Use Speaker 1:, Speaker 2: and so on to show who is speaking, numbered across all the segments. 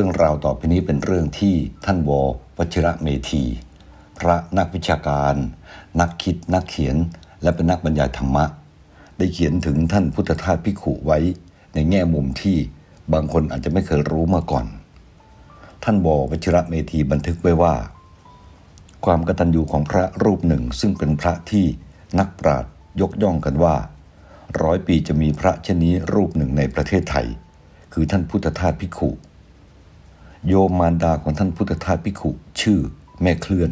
Speaker 1: รื่องราวต่อไปนี้เป็นเรื่องที่ท่านววชิระเมธี พระนักวิชาการ นักคิดนักเขียน และเป็นนักบรรยายธรรมะ ได้เขียนถึงท่านพุทธทาสพิขุไว้ในแง่มุมที่บางคนอาจจะไม่เคยรู้มาก่อน ท่านววชิระเมธีบันทึกไว้ว่า ความกตัญญูของพระรูปหนึ่งซึ่งเป็นพระที่นักปราชญ์ยกย่องกันว่า ร้อยปีจะมีพระเช่นนี้รูปหนึ่งในประเทศไทย คือท่านพุทธทาสพิขุ โยมมารดาของท่านพุทธทาสพิขุชื่อ แม่เคลื่อน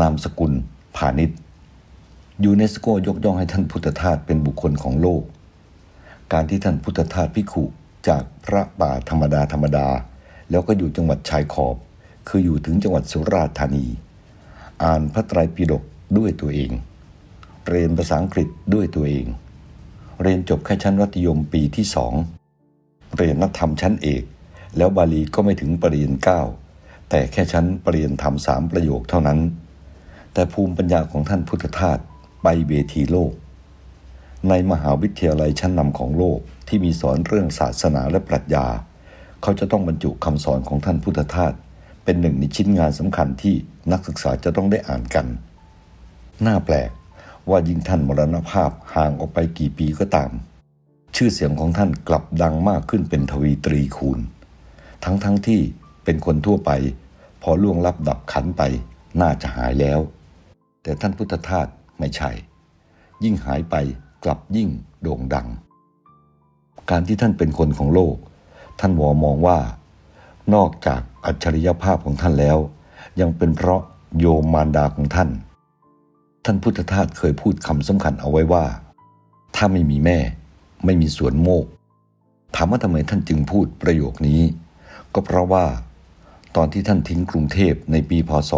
Speaker 1: นามสกุลพาณิชย์ยูเนสโกยกย่องให้ท่านพุทธทาสเป็นบุคคลของโลก การที่ท่านพุทธทาสพิขุจากพระป่าธรรมดาธรรมดา แล้วก็อยู่จังหวัดชายขอบ คืออยู่ถึงจังหวัดสุราษฎร์ธานี อ่านพระไตรปิฎกด้วยตัวเอง เรียนภาษาอังกฤษด้วยตัวเอง เรียนจบแค่ชั้นวัธยมปีที่สองเรียนนักธรรมชั้นเอก แล้วบาลีก็ไม่ถึงปรริญญาเก้าแต่แค่ชั้นปรริญญาธรรมสามประโยคเท่านั้น แต่ภูมิปัญญาของท่านพุทธทาสไปเวทีโลก ในมหาวิทยาลัยชั้นนำของโลกที่มีสอนเรื่องศาสนาและปรัชญา เขาจะต้องบรรจุคำสอนของท่านพุทธทาสเป็นหนึ่งในชิ้นงานสำคัญที่นักศึกษาจะต้องได้อ่านกัน น่าแปลกว่ายิ่งท่านมรณภาพห่างออกไปกี่ปีก็ตาม ชื่อเสียงของท่านกลับดังมากขึ้นเป็นทวีตรีคูณ ทั้งๆทที่เป็นคนทั่วไป พอล่วงลับดับขันไป น่าจะหายแล้ว แต่ท่านพุทธทาสไม่ใช่ ยิ่งหายไปกลับยิ่งโด่งดัง การที่ท่านเป็นคนของโลก ท่านวอมองว่า นอกจากอัจฉริยภาพของท่านแล้ว ยังเป็นเพราะโยมมารดาของท่าน ท่านพุทธทาสเคยพูดคำสำคัญเอาไว้ว่า ถ้าไม่มีแม่ ไม่มีสวนโมกถามว่าทำไมท่านจึงพูดประโยคนี้ ก็เพราะว่า ตอนที่ท่านทิ้งกรุงเทพในปีพศ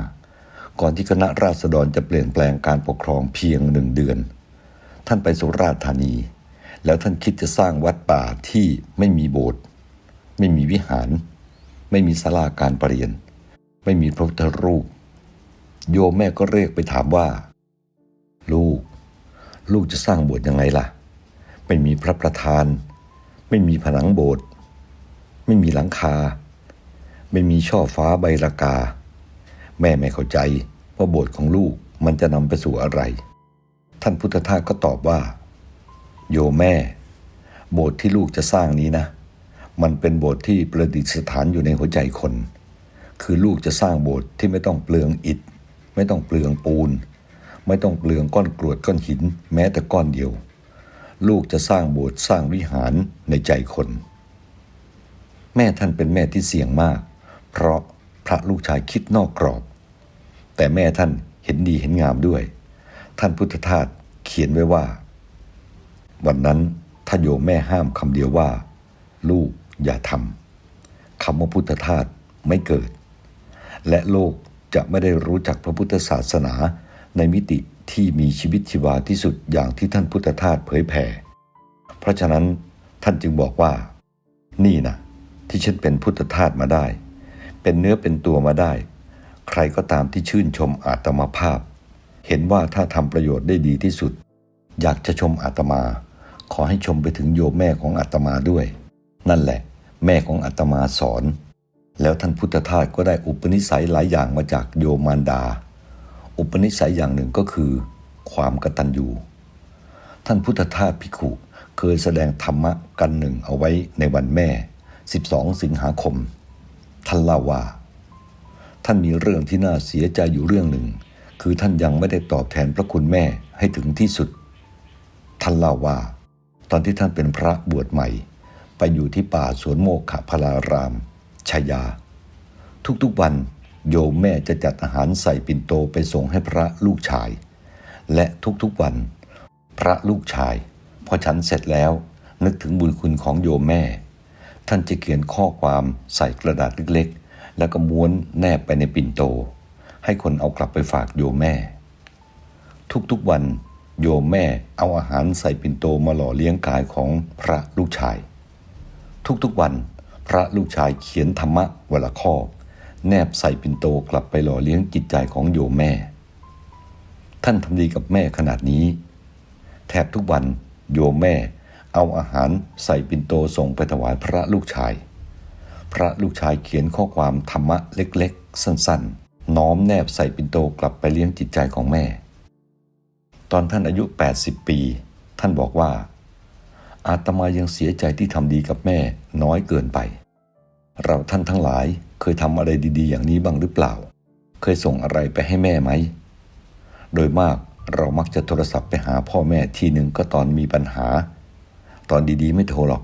Speaker 1: 2475 ก่อนที่คณะราษฎรจะเปลี่ยนแปลงการปกครองเพียงหนึ่งเดือน ท่านไปสุราษฎร์ธานี แล้วท่านคิดจะสร้างวัดป่าที่ไม่มีโบสถ์ไม่มีวิหาร ไม่มีศาลาการประเรียน ไม่มีพระพุทธรูป โยมแม่ก็เรียกไปถามว่า ลูก ลูกจะสร้างโบสถ์ยังไงล่ะ ไม่มีพระประธาน ไม่มีผนังโบสถ์ ไม่มีหลังคา ไม่มีช่อฟ้าใบรากา แม่ไม่เข้าใจว่าโบสถ์ของลูกมันจะนำไปสู่อะไร ท่านพุทธทาสก็ตอบว่า โยแม่ โบสถ์ที่ลูกจะสร้างนี้นะ มันเป็นโบสถ์ที่ประดิษฐานอยู่ในหัวใจคน คือลูกจะสร้างโบสถ์ที่ไม่ต้องเปลืองอิฐ ไม่ต้องเปลืองปูน ไม่ต้องเปลืองก้อนกรวดก้อนหิน แม้แต่ก้อนเดียว ลูกจะสร้างโบสถ์สร้างวิหารในใจคน แม่ท่านเป็นแม่ที่เสี่ยงมาก เพราะพระลูกชายคิดนอกกรอบ แต่แม่ท่านเห็นดีเห็นงามด้วย ท่านพุทธทาสเขียนไว้ว่า วันนั้นถ้าโยมแม่ห้ามคำเดียวว่า ลูกอย่าทำคำว่าพุทธทาสไม่เกิด และโลกจะไม่ได้รู้จักพระพุทธศาสนาในมิติที่มีชีวิตชีวาที่สุดอย่างที่ท่านพุทธทาสเผยแผ่ เพราะฉะนั้นท่านจึงบอกว่า นี่นะ ที่ฉันเป็นพุทธทาสมาได้ เป็นเนื้อเป็นตัวมาได้ ใครก็ตามที่ชื่นชมอาตมาภาพ เห็นว่าถ้าทำประโยชน์ได้ดีที่สุด อยากจะชมอาตมา ขอให้ชมไปถึงโยมแม่ของอาตมาด้วย นั่นแหละ แม่ของอาตมาสอน แล้วท่านพุทธทาสก็ได้อุปนิสัยหลายอย่างมาจากโยมารดา อุปนิสัยอย่างหนึ่งก็คือ ความกตัญญูท่านพุทธทาสพิขุเคยแสดงธรรมะกันหนึ่งเอาไว้ในวันแม่ 12 สิงหาคม ท่านเล่าว่า ท่านมีเรื่องที่น่าเสียใจอยู่เรื่องหนึ่ง คือท่านยังไม่ได้ตอบแทนพระคุณแม่ให้ถึงที่สุด ท่านเล่าว่า ตอนที่ท่านเป็นพระบวชใหม่ ไปอยู่ที่ป่าสวนโมกขพลารามชายา ทุกๆวันโยมแม่จะจัดอาหารใส่ปิ่นโตไปส่งให้พระลูกชาย และทุกๆวัน พระลูกชาย พอฉันเสร็จแล้วนึกถึงบุญคุณของโยมแม่ ท่านจะเขียนข้อความใส่กระดาษเล็กๆ แล้วก็ม้วนแนบไปในปิ่นโต ให้คนเอากลับไปฝากโยมแม่ ทุกๆวันโยมแม่เอาอาหารใส่ปิ่นโตมาหล่อเลี้ยงกายของพระลูกชาย ทุกๆวันพระลูกชายเขียนธรรมะวละข้อ แนบใส่ปิ่นโตกลับไปหล่อเลี้ยงจิตใจของโยมแม่ ท่านทำดีกับแม่ขนาดนี้ แทบทุกวันโยมแม่ เอาอาหารใส่ปิ่นโตส่งไปถวายพระลูกชาย พระลูกชายเขียนข้อความธรรมะเล็กๆ สั้นๆ น้อมแนบใส่ปิ่นโตกลับไปเลี้ยงจิตใจของแม่ ตอนท่านอายุ 80 ปี ท่านบอกว่า อาตมายังเสียใจที่ทำดีกับแม่น้อยเกินไป เราท่านทั้งหลายเคยทำอะไรดีๆ อย่างนี้บ้างหรือเปล่า เคยส่งอะไรไปให้แม่ไหม โดยมากเรามักจะโทรศัพท์ไปหาพ่อแม่ทีหนึ่งก็ตอนมีปัญหา ตอนดีๆ ไม่โทรหรอก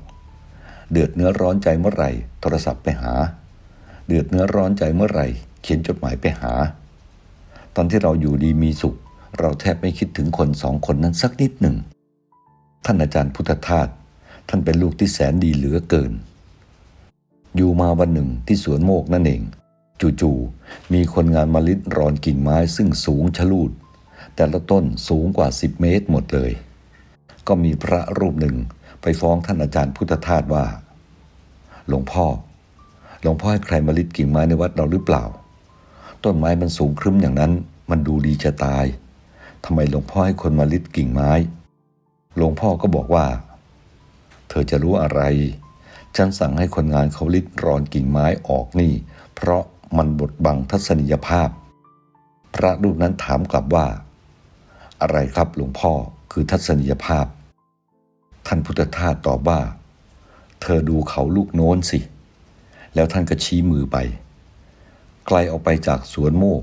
Speaker 1: เดือดเนื้อร้อนใจเมื่อไหร่ โทรศัพท์ไปหา เดือดเนื้อร้อนใจเมื่อไหร่ เขียนจดหมายไปหา ตอนที่เราอยู่ดีมีสุข เราแทบไม่คิดถึงคนสองคนนั้นสักนิดหนึ่ง ท่านอาจารย์พุทธทาสท่านเป็นลูกที่แสนดีเหลือเกิน อยู่มาวันหนึ่งที่สวนโมกนั่นเอง จู่ๆมีคนงานมาลิดรอนกิ่งไม้ซึ่งสูงชะลูด แต่ละต้นสูงกว่า 10 เมตรหมดเลย ก็มีพระรูปหนึ่ง ไปฟ้องท่านอาจารย์พุทธทาสว่า หลวงพ่อ หลวงพ่อให้ใครมาลิดกิ่งไม้ในวัดเราหรือเปล่า ต้นไม้มันสูงครึ้มอย่างนั้น มันดูดีจะตายทำไมหลวงพ่อให้คนมาลิดกิ่งไม้ หลวงพ่อก็บอกว่า เธอจะรู้อะไร ฉันสั่งให้คนงานเขาลิดรอนกิ่งไม้ออกนี่ เพราะมันบดบังทัศนียภาพ พระรูปนั้นถามกลับว่า อะไรครับหลวงพ่อคือทัศนียภาพ ท่านพุทธทาสตอบว่า เธอดูเขาลูกโน้นสิ แล้วท่านก็ชี้มือไป ไกลออกไปจากสวนโมก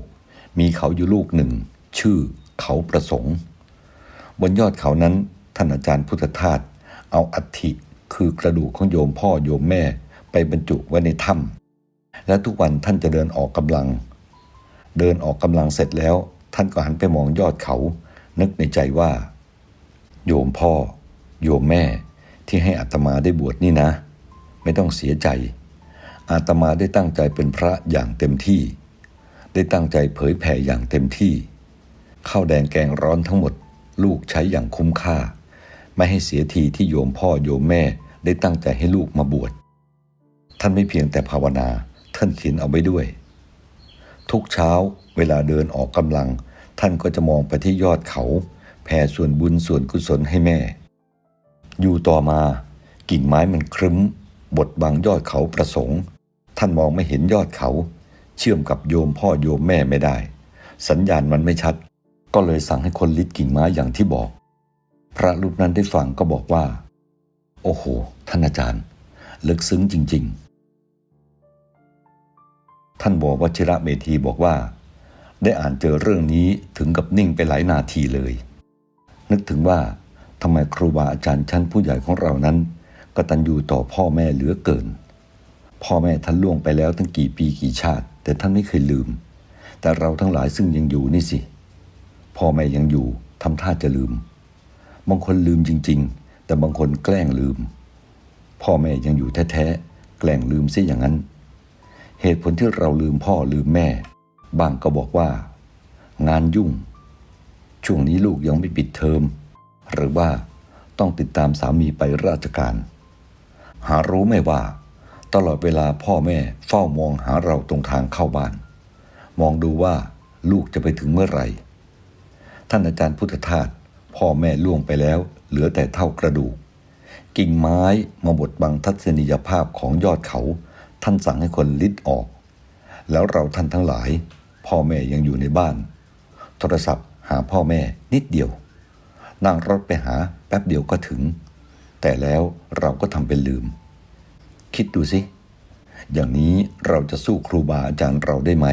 Speaker 1: มีเขาอยู่ลูกหนึ่ง ชื่อเขาประสงค์ บนยอดเขานั้นท่านอาจารย์พุทธทาสเอาอัฐิคือกระดูกของโยมพ่อโยมแม่ไปบรรจุไว้ในถ้ำและทุกวันท่านจะเดินออกกำลัง เดินออกกำลังเสร็จแล้ว ท่านก็หันไปมองยอดเขา นึกในใจว่า โยมพ่อ โยมแม่ที่ให้อาตมาได้บวชนี่นะ ไม่ต้องเสียใจ อาตมาได้ตั้งใจเป็นพระอย่างเต็มที่ ได้ตั้งใจเผยแผ่อย่างเต็มที่ข้าวแดงแกงร้อนทั้งหมด ลูกใช้อย่างคุ้มค่า ไม่ให้เสียทีที่โยมพ่อโยมแม่ได้ตั้งใจให้ลูกมาบวชท่านไม่เพียงแต่ภาวนาท่านเขียนเอาไว้ด้วย ทุกเช้าเวลาเดินออกกำลัง ท่านก็จะมองไปที่ยอดเขา แผ่ส่วนบุญส่วนกุศลให้แม่ อยู่ต่อมากิ่งไม้มันครึ้ม บดบังยอดเขาประสงค์ ท่านมองไม่เห็นยอดเขา เชื่อมกับโยมพ่อโยมแม่ไม่ได้ สัญญาณมันไม่ชัด ก็เลยสั่งให้คนลิดกิ่งไม้อย่างที่บอก พระรูปนั้นได้ฟังก็บอกว่า โอ้โห ท่านอาจารย์ ลึกซึ้งจริง ๆ ท่านบอกวชิระเมธีบอกว่า ได้อ่านเจอเรื่องนี้ถึงกับนิ่งไปหลายนาทีเลย นึกถึงว่า ทำไมครูบาอาจารย์ชั้นผู้ใหญ่ของเรานั้นกตัญญูต่อพ่อแม่เหลือเกิน พ่อแม่ท่านล่วงไปแล้วตั้งกี่ปีกี่ชาติ แต่ท่านไม่เคยลืม แต่เราทั้งหลายซึ่งยังอยู่นี่สิ พ่อแม่ยังอยู่ทำท่าจะลืม บางคนลืมจริง ๆ แต่บางคนแกล้งลืม พ่อแม่ยังอยู่แท้ๆแกล้งลืมซิอย่างนั้น เหตุผลที่เราลืมพ่อลืมแม่ บางก็บอกว่า งานยุ่ง ช่วงนี้ลูกยังไม่ปิดเทอม หรือว่าต้องติดตามสามีไปราชการ หารู้ไหมว่า ตลอดเวลาพ่อแม่เฝ้ามองหาเราตรงทางเข้าบ้าน มองดูว่าลูกจะไปถึงเมื่อไหร่ ท่านอาจารย์พุทธทาสพ่อแม่ล่วงไปแล้ว เหลือแต่เท่ากระดูก กิ่งไม้มาบดบังทัศนียภาพของยอดเขา ท่านสั่งให้คนลิดออก แล้วเราท่านทั้งหลาย พ่อแม่ยังอยู่ในบ้าน โทรศัพท์หาพ่อแม่นิดเดียว นั่งรถไปหาแป๊บเดียวก็ถึง แต่แล้วเราก็ทำเป็นลืม คิดดูสิ อย่างนี้เราจะสู้ครูบาอาจารย์เราได้ไหม